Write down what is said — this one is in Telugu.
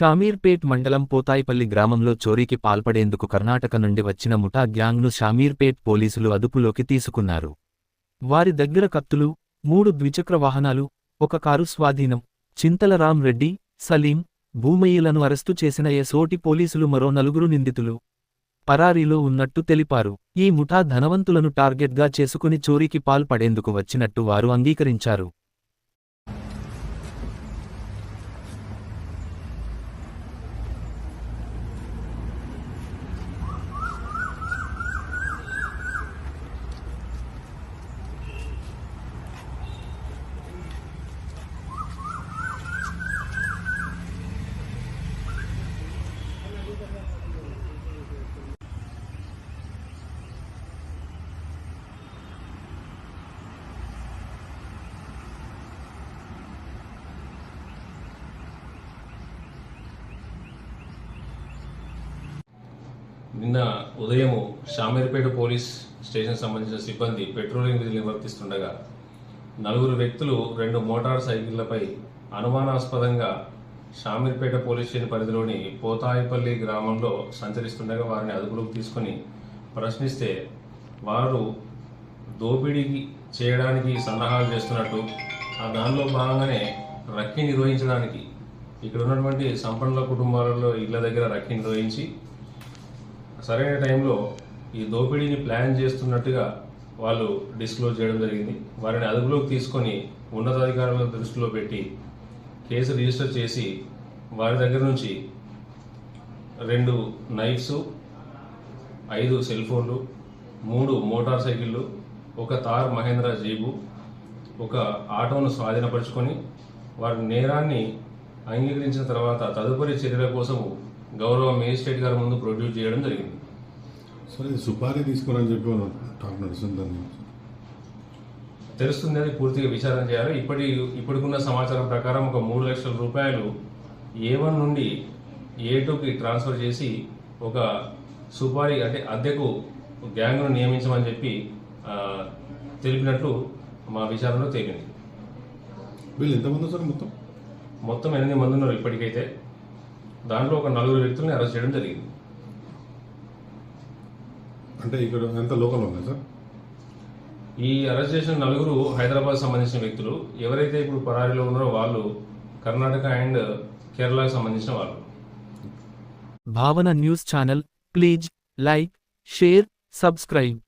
షామీర్పేట్ మండలం పోతాయిపల్లి గ్రామంలో చోరీకి పాల్పడేందుకు కర్ణాటక నుండి వచ్చిన ముఠా గ్యాంగ్ను షామీర్పేట్ పోలీసులు అదుపులోకి తీసుకున్నారు. వారి దగ్గర కత్తులు మూడు ద్విచక్ర వాహనాలు ఒక కారు స్వాధీనం చింతలరాం రెడ్డి సలీం భూమయ్యలను అరెస్టు చేసిన ఎసోటి పోలీసులు మరో నలుగురు నిందితులు. పరారీలో ఉన్నట్టు తెలిపారు. ఈ ముఠా ధనవంతులను టార్గెట్గా చేసుకుని చోరీకి పాల్పడేందుకు వచ్చినట్టు వారు అంగీకరించారు. నిన్న ఉదయం షామీర్పేట పోలీస్ స్టేషన్ సంబంధించిన సిబ్బంది పెట్రోలింగ్ విధులు నిర్వర్తిస్తుండగా నలుగురు వ్యక్తులు రెండు మోటార్ సైకిళ్ళపై అనుమానాస్పదంగా షామీర్పేట పోలీస్ స్టేషన్ పరిధిలోని పోతాయిపల్లి గ్రామంలో సంచరిస్తుండగా వారిని అదుపులోకి తీసుకొని ప్రశ్నిస్తే వారు దోపిడీకి చేయడానికి సన్నాహాలు చేస్తున్నట్టు ఆ దానిలో భాగంగానే రక్కీ నిర్వహించడానికి ఇక్కడ ఉన్నటువంటి సంపన్నుల కుటుంబాలలో ఇళ్ళ దగ్గర రక్కీ నిర్వహించి సరైన టైంలో ఈ దోపిడీని ప్లాన్ చేస్తున్నట్టుగా వాళ్ళు డిస్క్లోజ్ చేయడం జరిగింది. వారిని అదుపులోకి తీసుకొని ఉన్నతాధికారుల దృష్టిలో పెట్టి కేసు రిజిస్టర్ చేసి వారి దగ్గర నుంచి రెండు నైఫ్స్ ఐదు సెల్ ఫోన్లు మూడు మోటార్ సైకిళ్ళు ఒక తార్ మహేంద్ర జీబు ఒక ఆటోను స్వాధీనపరుచుకొని వారి నేరాన్ని అంగీకరించిన తర్వాత తదుపరి చర్యల కోసం గౌరవ మేజిస్ట్రేట్ గారి ముందు ప్రొడ్యూస్ చేయడం జరిగింది. సరే సుపారీ తీసుకోరని చెప్పి టాక్ నడుస్తుంది దాని తెలుస్తుంది అది పూర్తిగా విచారణ చేయాలి. ఇప్పటి ఇప్పటికున్న సమాచారం ప్రకారం ఒక మూడు లక్షల రూపాయలు ఏ వన్ నుండి ఏ టూకి ట్రాన్స్ఫర్ చేసి ఒక సుపారీ అంటే అద్దెకు గ్యాంగ్ను నియమించమని చెప్పి తెలిపినట్లు మా విచారణలో తేలింది. వీళ్ళు ఎంతమంది సార్ మొత్తం? మొత్తం ఎనిమిది మంది ఉన్నారు ఇప్పటికైతే. దాంట్లో ఒక నలుగురు వ్యక్తుల్ని అరెస్ట్ చేయడం జరిగింది. అంటే ఇక్కడ ఎంత లోకల్ ఉన్నాయి సార్? ఈ అరెస్ట్ చేసిన నలుగురు హైదరాబాద్ సంబంధించిన వ్యక్తులు ఎవరైతే ఇప్పుడు పరారీలో ఉన్నారో వాళ్ళు కర్ణాటక అండ్ కేరళకు సంబంధించిన వాళ్ళు. Bhavana news channel please like share subscribe.